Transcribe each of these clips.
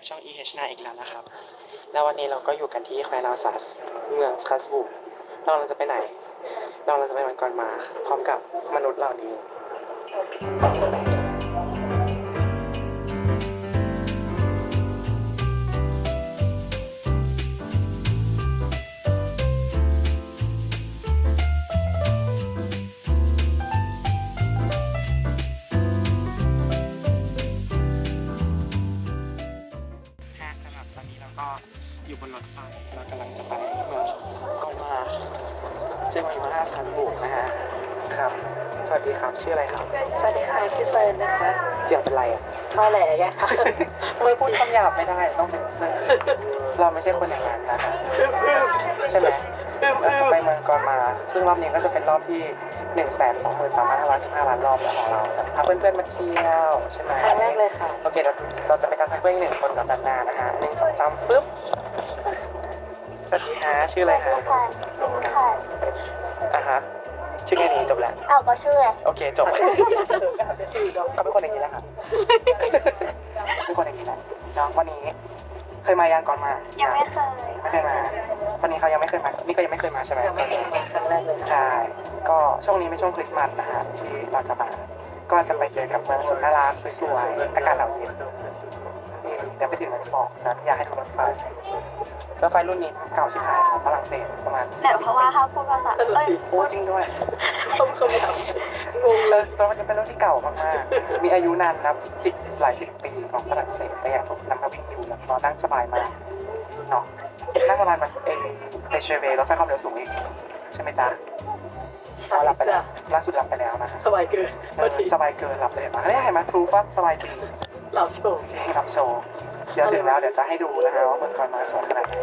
กับช่อง EH นาอีกแล้วนะครับ แล้ววันนี้เราก็อยู่กันที่แคว้นอัลซัสเมืองสคัสบูร์กเราจะไปไหน เราเราจะไปวันก่อนมา พร้อมกับมนุษย์เหล่านี้ เรากำลังจะไปเมืองกอนมาเจ้าอยู่มาสตรัสบูร์กนะฮะครับ สวัสดีครับชื่ออะไรครับสวัสดีค่ะชื่อเฟิร์นนะคะเสียงเป็นไรอะมาแหล่ไงไม่พูดคำหยาบไม่ได้ต้องเซ็นเซอร์เราไม่ใช่คนอย่างนั้นนะฮะใช่ไหมเราจะไปเมืองกอนมา ซึ่งรอบนี้ก็จะเป็นรอบที่1นึ่งแสนสองหมื่นสามพันห้าร้อยสิบห้าล้านรอบแล้วของเราพาเพื่อนๆมาเที่ยวใช่ไหมครั้งแรกเลยค่ะโอเคเราเราจะไปทักทายเพื่อนอีกหนึ่งคนกับด้านหน้านะฮะหนึ่งสองสามฟึ๊บ สวัสดีฮะชื่ออะไรฮะค่ะค่ะอะฮะชื่อแค่นี้จบแล้วเอาก็ชื่อไงโอเคจบเขาเป็นคนอย่างนี้แหละครับเป็นคนอย่างนี้แหละเนาะวันนี้เคยมายังก่อนมายัยังไม่เคยไม่เคยมาคนนี้เขายังไม่เคยมานี่ก็ยังไม่เคยมาใช่ไหมยังไม่เคยมาครั้งแรกเลยค่ะใช่ก็ช่วงนี้เป็นช่วงคริสต์มาสนะฮะที่เราจะมาก็จะไปเจอกับเมืองสุดน่ารักสวยๆอากาศหนาวเย็นนี่เดี๋ยวไปถึงเราจะบอกนะอยากให้ดูรถไฟ รถไฟรุ่นนี้เก่าชิบหายของฝรั่งเศสประมาณแต่เพราะว่าถ้าพูดภาษาเอ้ยโอ้จริงด้วยต้มคำถามงงเลยตัวมันจะเป็นรถที่เก่ามากๆมีอายุนานนับสิบหลายสิบปีของฝรั่งเศสแต่ยังถูกนำมาวิ่งอยู่แล้วก็นั่งสบายมากเนาะนั่งประมาณมันเอเอเชเวรถไฟความเร็วสูงอีกใช่ไหมจ๊ะใช่เราหลับไปแล้จ้ะวล่าสุดหลับไปแล้วนะฮะสบายเกินเอพออดีสบายเกินหลับเลยเห็นไหมอันนี้เห็นไหมทรูว่าสบายจริงเราโชว์จริงรับโชว์ เดี๋ยวถึงแล้วเดี๋ยวจะให้ดูนะฮะว่าเมืองก่อนมาสวยขนาดไหน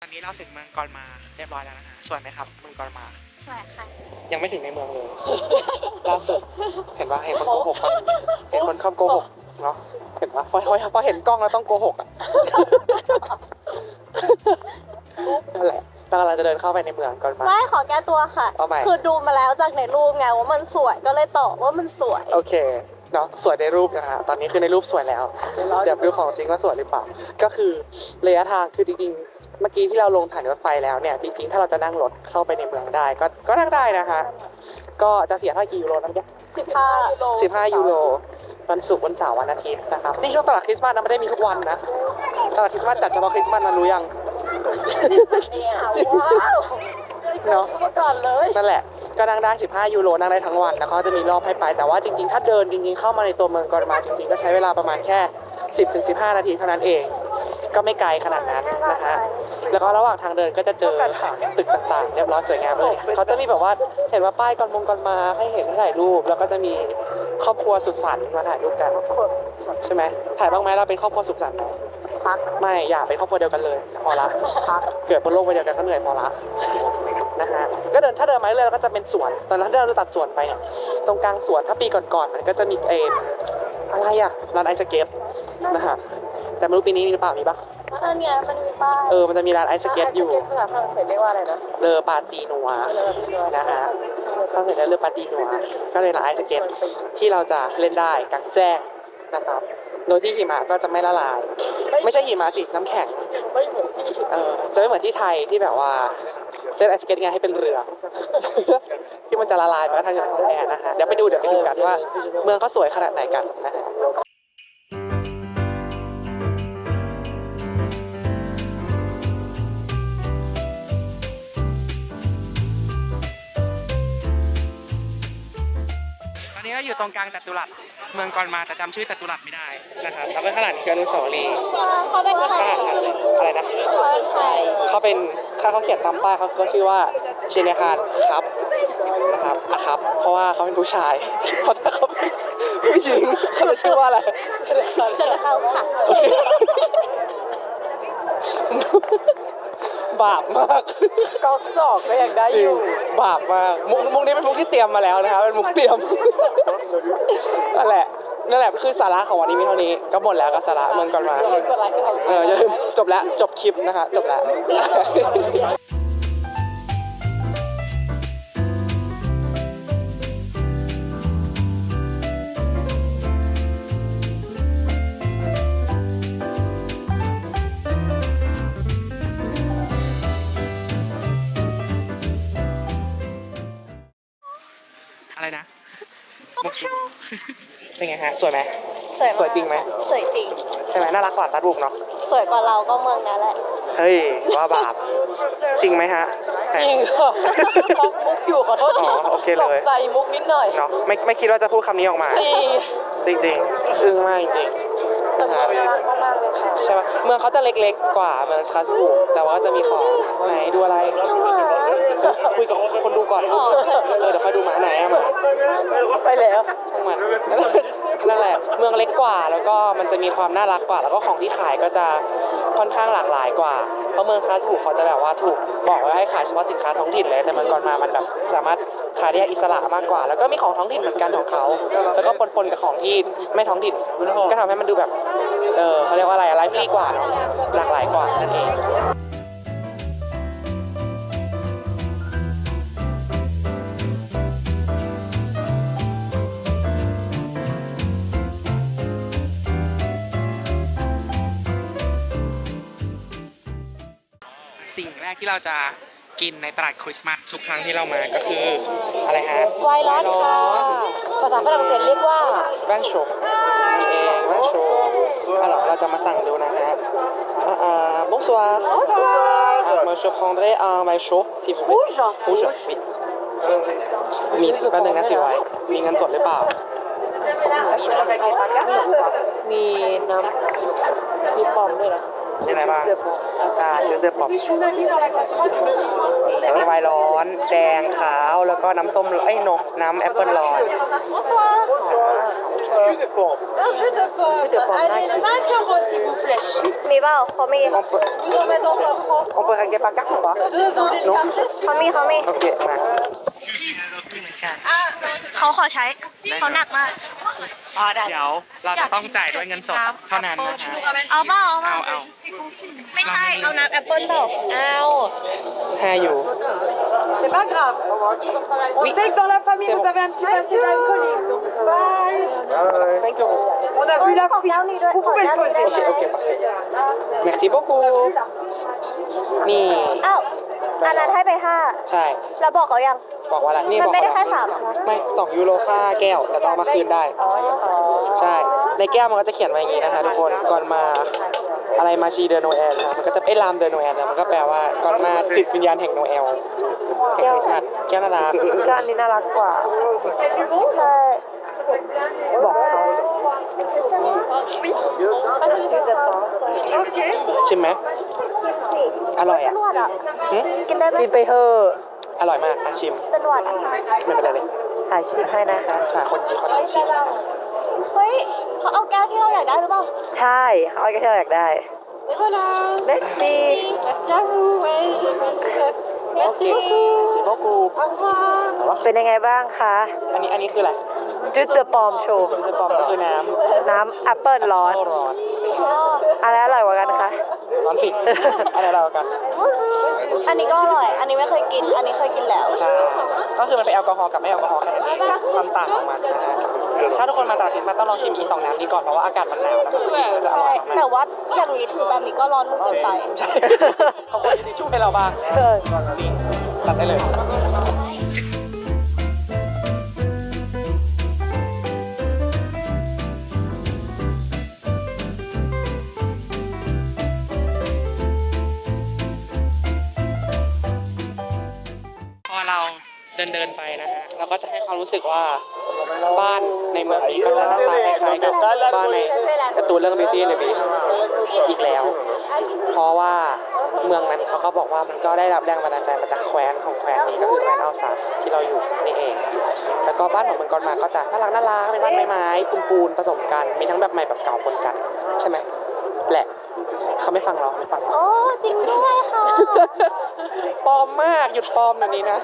ตอนนี้เราถึงเมืองกอนมาเรียบร้อยแล้วนะฮะสวยไหมครับ เมืองกอนมา สวยค่ะ ยังไม่ถึงในเมืองเลยล่าสุดเห็นว่าเห็นคนโกหกปะเห็นคนชอบโกหกเนาะเห็นปะพอพอพอเห็นกล้องแล้วต้องโกหกอะ นั่นแหละเรากำลังจะเดินเข้าไปในเมืองก่อนมา ไม่ขอแก้ตัวค่ะ เอาใหม่ คือดูมาแล้วจากในรูปไงว่ามันสวยก็เลยตอบว่ามันสวย โอเคเนาะสวยในรูปนะฮะตอนนี้คือในรูปสวยแล้ว เดี๋ยวดูของจริงว่าสวยหรือเปล่า ก็คือระยะทางคือจริงๆ เมื่อกี้ที่เราลงฐานรถไฟแล้วเนี่ย จริงๆ ถ้าเราจะนั่งรถเข้าไปในเมืองได้ ก็ก็นั่งได้นะคะ ก็จะเสียเท่าไหร่กี่ยูโรนะเมื่อกี้15ยูโรสิบห้ายูโร วันศุกร์วันเสาร์วันอาทิตย์นะครับ นี่ช่วงตลาดคริสต์มาสนะไม่ได้มีทุกวันนะ ตลาดคริสต์มาสจัดเฉพาะคริสต์มาสนะรู้ยังว้าวเนาะมาก่อนเลยนั่นแหละก็นั่งได้ 15 ยูโรนั่งได้ทั้งวันแล้วก็จะมีรอบให้ไปแต่ว่าจริงๆ ถ้าเดินจริงๆ เข้ามาในตัวเมืองกอร์มาจริงๆ ก็ใช้เวลาประมาณแค่ 10-15 นาทีเท่านั้นเอง ก็ไม่ไกลขนาดนั้นนะฮะ แล้วก็ระหว่างทางเดินก็จะเจอตึกต่างๆ เรียบร้อยสวยงามเลยเขาจะมีแบบว่าเห็นว่าป้ายก่อนมงก่อนมาให้เห็นให้ถ่ายรูป แล้วก็จะมีครอบครัวสุขสันต์มาถ่ายรูปกันใช่ไหมถ่ายบ้างไหมเราเป็นครอบครัวสุขสันต์ไหมพักไม่อย่าเป็นครอบครัวเดียวกันเลยพอละพักเกิดบนโลกใบเดียวกันก็เหนื่อยพอละนะฮะก็เดินถ้าเดินมาเรื่อยๆแล้วก็จะเป็นสวนตอนนั้นที่เราจะตัดสวนไปเนี่ยตรงกลางสวนถ้าปีก่อนๆมันก็จะมีเอมอะไรอะร้านไอซ์สเก็ตนะฮะ แต่ไม่รู้ปีนี้มีหรือเปล่ามีปะอันเนี้ยมันมีป้ายเออมันจะมีร้านไอซ์สเก็ตอยู่ภาษาฝรั่งเศสเรียกว่าอะไรนะเลอปาจีนัวเรือพี่เรือนะฮะถ้าเสร็จแล้วเลอปาจีนัวก็เลยร้านไอซ์สเก็ตที่เราจะเล่นได้กลางแจ้งนะครับโดยที่หิมะก็จะไม่ละลาย ไม่ใช่หิมะสิน้ำแข็งไม่เหมือนที่เออจะไม่เหมือนที่ไทยที่แบบว่าเล่นไอสเก็ตไงให้เป็นเรือ ที่มันจะละลายไปแล้วทางอยู่ในห้องแอร์นะฮะเดี๋ยวไปดูเดี๋ยวไปดูกันว่า เมืองเขาสวยขนาดไหนกันนะฮะ ราอยู่ตรงกลางจัตุรัสเมืองกอนมาแต่จำชื่อจัตุรัสไม่ได้นะครับแล้วก็ข้างหลังคืออนุสาวรีย์เขาเป็นใครข้างหลังอะไรนะเขาเป็นใครเขาเป็นถ้าเขาเขียนตามป้ายเขาก็ชื่อว่าเชนเนคานครับนะครับอะครับ เพราะว่าเขาเป็นผู้ชายเพราะถ้าเขาเป็นผู้หญิงเขาจะชื่อว่าอะไรเจอเขาค่ะโอเค บาปมากก็สอกก็ยังได้จอริงยู่บาปมากมุกมุกนี้เป็นมุกที่เตรียมมาแล้วนะครับเป็นมุกเตรียม นั่นแหละนั่นแหละคือสาระของวันนี้มีเท่านี้ก็หมดแล้วกับสาระเมืองก่อนมา กดไลค์ให้เราเอออย่าลืมจบแล้วจบคลิปนะคะจบแล้ว สวยไหมสวยสวยจริงไหม สวยจริง ใช่ไหมน่ารักกว่าตัดรูปเนาะสวยกว่าเราก็เมืองนั้นแหละ เฮ้ยว่าบาปจริงไหมฮะ จริงค่ะช็อกมุกอยู่ขอโทษทีอ๋อโอเคเลย ตกใจมุกนิดหน่อย เนาะไม่ไม่คิดว่าจะพูดคำนี้ออกมา จริงจริงๆอึ้งมากจริงแต่ๆมุนะกฮะ น่ารักมากๆเลยค่ะใช่ปะเมืองเขาจะเล็กๆกว่าเมืองสคาสบูแต่ว่าจะมีของไหนดูอะไร คุยกับคนดูก่อนอ๋อเออเดี๋ยวค่อยดูหมาไหนอะหมาไปแล้วช่าง มันนั่นแหละเมืองเล็กกว่าแล้วก็มันจะมีความน่ารักกว่า แล้วก็ของที่ขายก็จะค่อนข้างหลากหลายกว่าเพราะเมืองสคาสบูเขาจะแบบว่าถูกบอกไว้ให้ขายเฉพาะสินค้าท้องถิ่นเลย แต่เมืองก่อนมามันแบบสามารถขายได้อิสระมากกว่า แล้วก็มีของท้องถิ่นเหมือนกันของเขาแล้วก็ปนๆกับของที่ไม่ท้องถิ่นก็ทำให้มันดูแบบเออเขาเรียกว่าอะไรไลฟ์ลีกว่าเนาะหลากหลายกว่านั่นเอง กที่เราจะกินในตลาดคริสต์มาสทุกครั้งที่เรามาก็คืออะไรฮะไวน์ร้อนค่ะภาษาฝรั่งเศสเรียกว่าแว่นโชกนี่เองแว่นโชกอะเราเราจะมาสั่งดูนะฮะอ่าอ่า bonsoir ah moi je prendrai un vin chaud s'il vous plaît Rouge rouge oui มีแป๊บนึงนะถือไว้มีเงินสดหรือเปล่ามีน้ำมีปอมด้วยนะมีอะไรบ้างเดือดปอมอ่าเจอเซอร์ป๊อปมีไวน์ร้อน แดงขาว แล้วก็น้ำส้มเอ้ยนมน้ำแอปเปิลร้อน Bonsoir. Jus de pomme. Un jus de pomme. Jus de pomme, Allez, nice. 5 euros s'il vous plaît. มีเปล่าเขามี On peut, Vous en mettez dans un franc. on peut régler par carte ou pas Deux dans les Non. cartes. เขามีเขามีโอเคมา เขาขอใช้เขาหนักมาก อ๋อได้ เดี๋ยวเราจะต้องจ่ายด้วยเงินสดเท่านั้นนะคะเอาเปล่าเอาเปเอาล่าเอาไม่ใช่ เอาน้ำแอปเปิ้ลเปล่าเอาแค่อยู่ C'est pas grave. On sait que dans la famille, C'est vous bon. avez un petit passé d'alcoolique. Donc, bye. 5 euros On a เอ้ vu ย la ขอแก้ว fille. นี้ด้วย Vous ขอ pouvez แก้ว le นี้ได้ poser. ไหมโอเคโอเค merci beaucoup นี่อ้าวอันนั้นให้ไปห้า ใช่ แล้วบอกเขายัง บอกว่าอะไรนี่มันบอกไม่ได้ว่าแค่สามนะไม่สองยูโรค่าแก้วแต่ต้องเอามาคืนได้ อ๋ออ๋อใช่ ในแก้วมันก็จะเขียนไว้อย่างนี้นะคะทุกคนก่อนมาอะไรมาชีเดอโนแอลนะมันก็จะเอ้ยลามเดอโนแอลนะมันก็แปลว่าก่อนมาจิตวิญญาณแห่งโนแอลแห่งคริสต์มาสแก้วนารักก็อันนี้น่ารักกว่าใช่บอกเขาชิมไหมอร่อยเป็อะนหวัดอะ หึกินได้ไหมกินไปเถอะ อร่อยมากอะชิม เป็นหวัดอะไม่เป็นไรเลยถ่ายคลิปให้นะคะ ค่ะคนจีนเขาต้องชิมเฮ้ยเขาเอาแก้วที่เราอยากได้หรือเปล่าใช่เขาเอาแค่ที่เราอยากได้ Voilà. Merci Merci à vous. Ouais, je me โอเค Merci สิบ beaucoup. กู Au revoir. เป็นยังไงบ้างคะอันนี้อันนี้คืออะไรจุดเดอะปอมโชว์คือจะปอมก็คือน้ำน้ำแอปเปิลร้อนข้าวร้อน อะไรอร่อยกว่ากันคะ ร้อนสิอะไรเรากัน อันนี้ก็อร่อย อันนี้ไม่เคยกิน อันนี้เคยกินแล้ว ใช่ ก็คือมันเป็นแอลกอฮอล์กับไม่แอลกอฮอล์แค่นั้นเองความต่างของมันนะฮะถ้าทุกคนมาตลาดคริสต์มาสต้องลองชิมอีสองน้ำนี้ก่อนเพราะว่าอากาศมันหนาวแล้วมันจะอร่อยมากแต่ว่าอย่างนี้ถือแบบนี้ก็ร้อนเกินไป ใช่เขาควรจะทิชชู่ให้เราบ้างเออจริงตัดได้เลย ดินเดินไปนะฮะเราก็จะให้ความรู้สึกว่าบ้านในเมืองนี้ก็จะหน้าตาคล้ายๆกับบ้านในการ์ตูนเรื่อง Beauty and the Beast อีกแล้ว เพราะว่าเมืองนั้นเขาก็บอกว่ามันก็ได้รับแรงบันดาลใจมาจากแคว้นของแคว้นนี้ก็คือแคว้นอัลซัสที่เราอยู่นี่เอง แล้วก็บ้านของเมืองกอนมาก็จะน่ารักน่ารักเป็นบ้านไม้ๆปูนๆผสมกันมีทั้งแบบใหม่แบบเก่าปนกัน ใช่ไหมแหละ เขาไม่ฟังเราไม่ฟังเราโอ้จริงด้วยค่ะ ปลอมมากหยุดปลอมเดี๋ยวนี้นะ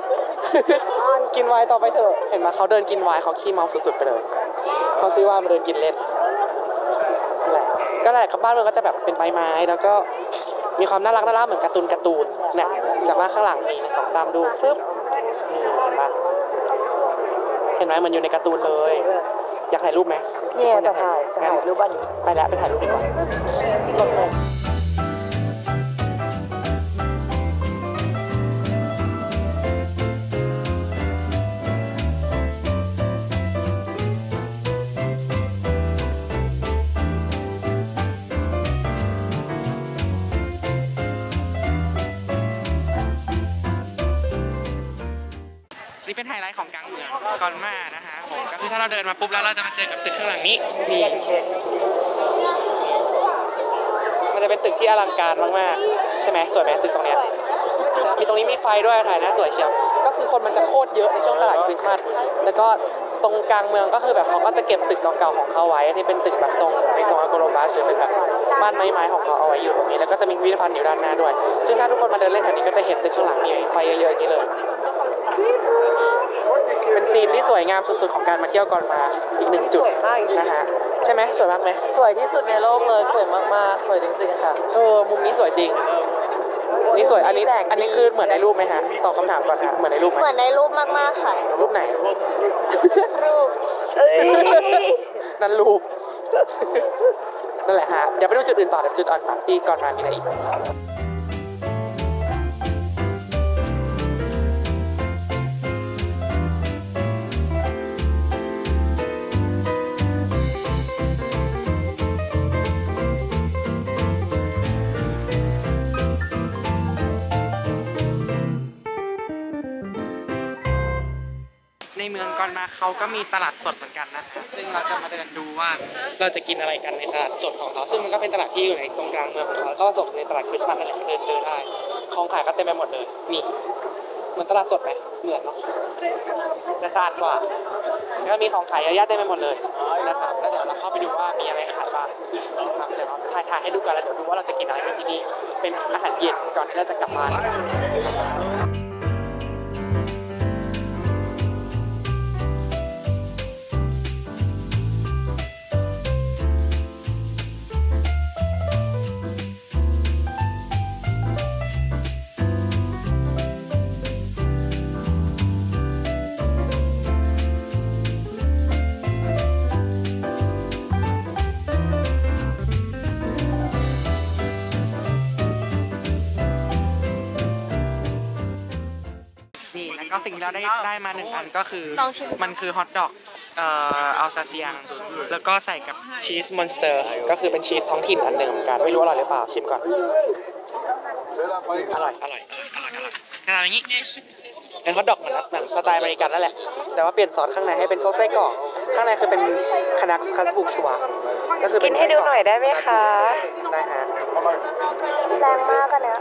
กินไวน์ต่อไปเถอะเห็นไหมเขาเดินกินไวน์เขาขี้เมาสุดๆไปเลยเขาซื้อว่ามาเดินกินเล่นนั่นแหละก็นั่นแหละกับบ้านเมืองก็จะแบบเป็นใบไม้ แล้วก็มีความน่ารักน่ารักเหมือนการ์ตูนการ์ตูนเนี่ยจากด้านข้างหลังมีหนึ่งสองสามดูฟึบนี่เห็นปะเห็นไหมเหมันอยู่ในการ์ตูนเลย อยากถ่ายรูปไหม เนี่ยจะถ่ายจะถ่ายรูปบ้นนี้ไปแล้วไปถ่ายรูปดีกว่าลงเลยนี่เป็นไฮไลท์ของกลางเมืองกอนมานะฮะ คือถ้าเราเดินมาปุ๊บแล้วเราจะมาเจอกับตึกข้างหลังนี้นี่มันจะเป็นตึกที่อลังการมากๆใช่ไหมสวยไหมตึกตรงเนี้ยมีตรงนี้มีไฟด้วยถ่ายน้าสวยเชียวก็คือคนมันจะโคตรเยอะในช่วงตลาดคริสต์มาสแล้วก็ตรงกลางเมืองก็คือแบบเขาก็จะเก็บตึกเก่าๆของเขาไว้ที่เป็นตึกแบบทรงในทรงอาโกโรบัสหรือเป็นแบบบ้านไม้ๆของเขาเอาไว้อยู่ตรงนี้แล้วก็จะมีพิพิธภัณฑ์อยู่ด้านหน้าด้วย ซึ่งถ้าทุกคนมาเดินเล่นแถวนี้ก็จะเห็นตึกข้างหลังมีไฟเยอะๆอย่างนี้เลย เป็นซีนที่สวยงามสุดๆของการมาเที่ยวก่อนมาอีกหนึ่งจุดนะฮะใช่ไหมสวยมากไหมสวยที่สุดในโลกเลยสวยมากๆ สวยจริงๆค่ะเออมุมนี้สวยจริงนี่สวยอันนี้แสงดีอันนี้คือเหมือนในรูปไหมฮะตอบคำถามก่อนฮะเหมือนในรูปไหมเหมือนในรูปมากๆค่ะ รูปไหนรูปนั่นรูปนั่นแหละฮะเดี๋ยวไปดูจุดอื่นต่อเดี๋ยวจุดอ่อนต่อที่ก่อนมามีอะไรอีก ก่อนมาเขาก็มีตลาดสดเหมือนกันนะครับซึ่งเราจะมาเดินดูว่าเราจะกินอะไรกันในตลาดสดของเขา ซึ่งมันก็เป็นตลาดที่อยู่ในตรงกลางเมืองของเขาก็สมในตลาดคริสต์มาสนั่นแหละเดินเจอได้ ของขายก็เต็มไปหมดเลยนี่เหมือนตลาดสดไหมเหมือนเนาะแต่สะอาดกว่าแล้วก็มีของขายเยอะแยะเต็มไปหมดเลยนะครับแล้วเดี๋ยวเราเข้าไปดูว่ามีอะไรขายบ้างนะครับเดี๋ยวเราถ่ายถ่ายให้ดูกันแล้วเดี๋ยวดูว่าเราจะกินอะไรกันที่นี่เป็นอาหารเย็นก่อนที่เราจะกลับบ้าน สิ่งที่เราได้ได้มาหนึ่งอันก็คือลองชิมมันคือฮอทดอกเอ่ออัลซาเซียง แล้วก็ใส่กับชีสมอนสเตอร์ ก็คือเป็นชีสท้องถิ่นอันหนึ่งเหมือนกันไม่รู้อร่อยหรือเปล่าชิมก่อนอร่อยอร่อยอร่อยอร่อยอร่อยขนาดอย่างนี้ เป็นฮอทดอกเหมือนเหมือนสไตล์อเมริกันนั่นแหละ แต่ว่าเปลี่ยนซอสข้างในให้เป็นพวกไส้กรอกข้างในคือเป็นคานักคัสบุกชัวก็คือเป็นกินให้ดูหน่อยได้ไหมคะ ได้ฮะแรงมากกันนะ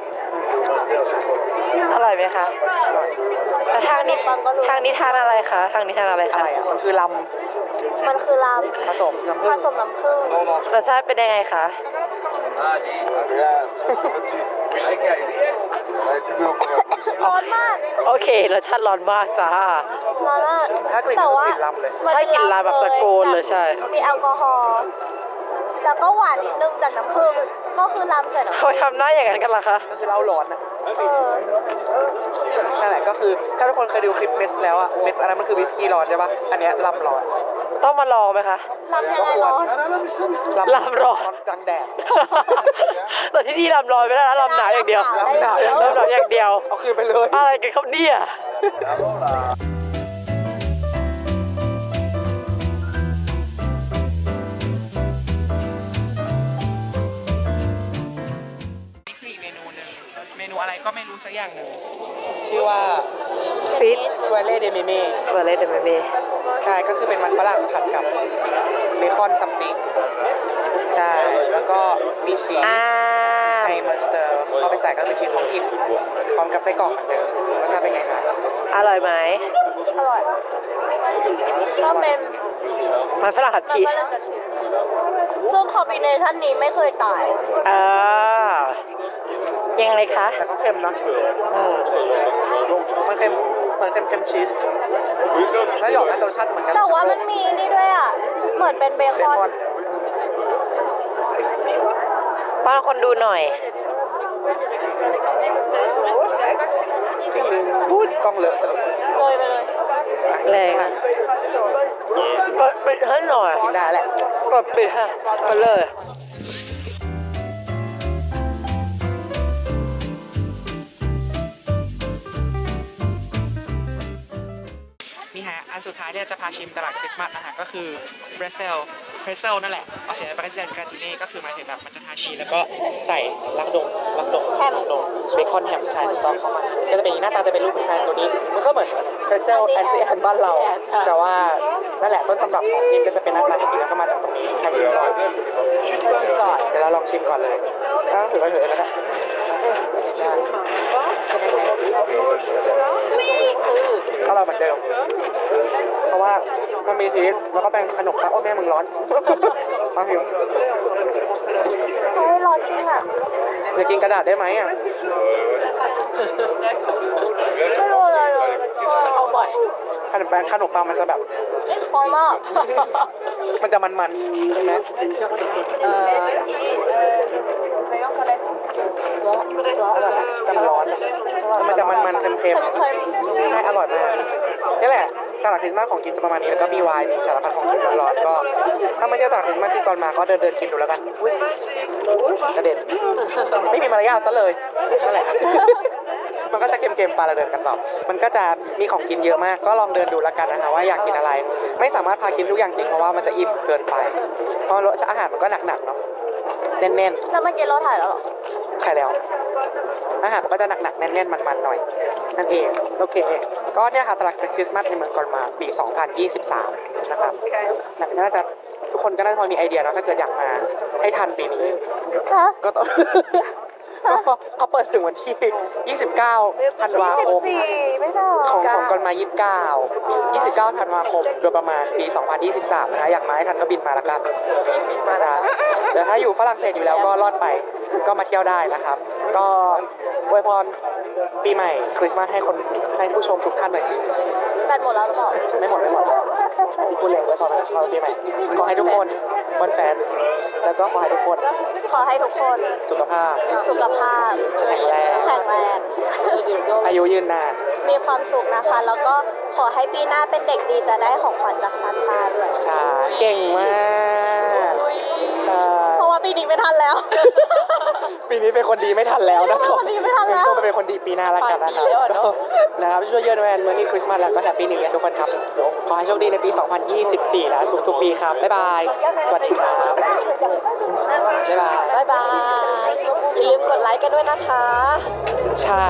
อร่อยไหมคะแล้วทางนี้ทางนี้ทานอะไรคะ ทางนี้ทานอะไรอะคะไรอะมันคือลมันคือลำผสมน้ำำผึ้ผงสมน้ำผึ้งรสชาติเป็นยังไงคะ ร้อนมากโอเครสชาติร้อนมากจ้า ร้อนมากถ้ากลิ่นแต่คืว่าอกลิ่นลำเลย มันให้กลิ่นลำแบบตะโกนเลยใช่ มีแอลกอฮอล์แล้วก็หวานนิดนึงจากน้ำผึ้งก็คือลำใส่น้ำเขาผึ้งทำหน้าอย่างนั้นกันเหรอคะ ก็คือเหล้าร้อนนะเออนั่นแหละก็คือถ้าทุกคนเคยดูคลิปเมสแล้วอะเมสอันนั้นมันคือวิสกี้ร้อนใช่ปะอันเนี้ยลำร้อน ต้องมาลองไหมคะ ลำยังไงร้อนลำร้อนกลางแดด แต่ที่นี่ลำลอยไม่ได้นะลำหนาวอย่างเดียวลำหนาวอย่างเดียวลำหนาวอย่างเดียว เอาคืนไปเลย อะไรกันครับเนี่ยนี่คืออีกเมนูหนึ่งเมนูอะไรก็ไม่รู้สักอย่างหนึ่งชื่อว่า ฟิตทัวเล่เดเมเม่เบอร์เลเดเมเมใช่ก็คือเป็นมันฝรั่งผัดกับเบคอนซัมติงใช่แล้วก็มีชีสอ่าในมอนสเตอร์เข้าไปใส่ก็เป็นชีสท้องถิ่นพร้อมกับไส้กรอกเหมือนเดิมรสชาติเป็นไงคะอร่อยไหมออร่อยก็เป็นมันฝรั่งผัดมันชีสก็เลยจะซึ่งคอมบิเนชันนี้ไม่เคยตาย อ่ายังไงคะแต่ก็เค็มนะอืมมันเค็ม เหมือนเค็มเค็มชีสแล้วหยอกนะรสชาติเหมือนกันแต่ว่ามันมีนี่ด้วยอะ เหมือนเป็นเบเบคอนคอน ป้อนคนดูหน่อยจริงพูดกล้องเลอะจังเลยไปเลยแรงอะเปิดปิดให้หน่อยกินได้แหละเปิดปิดให้ไปเลย ท้ายที่เราจะพาชิมตลาดคริสต์มาสนะฮะก็คือเบรเซลเบรเซลนั่นแหละเอาเสียงเบรเซลกาติเน่ก็คือหมายถึงแบบมันจะทาชีสแล้วก็ใส่ลักดงลักดงแฮมลักดงเบคอนแฮมใช่ถูกต้องเข้ามาก็จะเป็นอย่างนี้หน้าตาจะเป็นรูปคล้ายๆตัวนี้ มันก็เหมือนเบรเซลแอนตี้แอนบ้านเรา แต่ว่านั่นแหละต้นตำรับของนี่ก็จะเป็นหน้าตาแบบนี้แล้วก็มาจากตรงนี้ใครชิมก่อนชิมก่อนเดี๋ยวเราลองชิมก่อนเลยก็ถือว่าถือแล้วนะอร่อยเหมือนเดิม เพราะว่ามันมีชีสแล้วก็เป็นขนมปังโอ้แม่มึงร้อนฟังหิวเฮ้ยร้อนจริงอะจะกินกระดาษได้ไหมอะไม่รู้เลยเลยเอาบ่อยขนมปังขนมปังมันจะแบบพอมาก มันจะมันๆใช่ไหมเออแต่มันร้อนอะมันจะมันๆเค็มเค็มๆให้อร่อยมากนี่แหละ ตลาดคริสต์มาสของกินจะประมาณนี้แล้วก็มีไวน์มีสารพัดของกินร้อนๆก็ ถ้าไม่เที่ยวตลาดคริสต์มาสที่ก่อนมาก็เดินเดินๆกินดูแล้วกันอุ๊ยกระเด็นไม่มีมารยาทซะเลยนั่นแหละ มันก็จะเค็มๆปลาเราเดินกันต่อมันก็จะมีของกินเยอะมาก ก็ลองเดินดูแล้วกันนะคะว่าอยากกินอะไร ไม่สามารถพากินทุกอย่างจริงเพราะว่ามันจะอิ่มเกินไป เพราะรสอาหารมันก็หนักๆเนาะแน่นแล้วเมื่อกี้เราถ่ายแล้วเหรอๆใช่แล้ว อาหารมันก็จะหนักๆแน่นๆมันๆหน่อย นั่นเองโอเค ก็เนี่ยค่ะตลาดคริสต์มาสในเมืองกอนมาปี 2023 นะครับน่าจะทุกคนก็น่าจะพอมีไอเดียเนาะถ้าเกิดอยากมาให้ทันปีนี้ฮะก็ต้องก็เขาเปิดถึงวันที่ 29 ธันวาคมสี่ไม่ได้ของของกอนมา 29 29 ธันวาคมโดยประมาณปี 2023 นะคะอยากมาให้ทันก็บินมาแล้วกันมาจ้ะแต่ถ้าอยู่ฝรั่งเศสอยู่แล้วก็รอดไปก็มาเที่ยวได้นะครับ ก็อวยพรปีใหม่คริสต์มาสให้คนให้ผู้ชมทุกท่านหน่อยสิ แบตหมดแล้วหรือเปล่าไม่หมดไม่หมดพูดเล่นไว้พอแล้วขอปีใหม่ขอให้ทุกคนวันแฟนแล้วก็ขอให้ทุกคนขอให้ทุกคนสุขภาพ สุขภาพแข็งแรงแข็งแรงอายุยืนนาน มีความสุขนะคะ แล้วก็ขอให้ปีหน้าเป็นเด็กดีจะได้ของขวัญจากซานต้าด้วยใช่เก่งมากใช่เพราะว่าปีนี้ไม่ทันแล้ว ปีนี้เป็นคนดีไม่ทันแล้วนะเป็นคนดีไม่ทันแล้วต้องไปเป็นคนดีปีหน้าแล้วกันนะครับปลายปีแล้วอะเนอะก็นะครับช่วยเยือนแวนเมื่อนี้คริสต์มาสแล้วก็แฮปปี้นิว e ยร์ทุกคนครับเดี๋ยวขอให้โชคดีในปี 2024 นะทุกๆปีครับ บ๊ายบาย สวัสดีครับ บ๊ายบายบ๊ายบายอย่าลืมกดไลค์กันด้วยนะคะ ใช่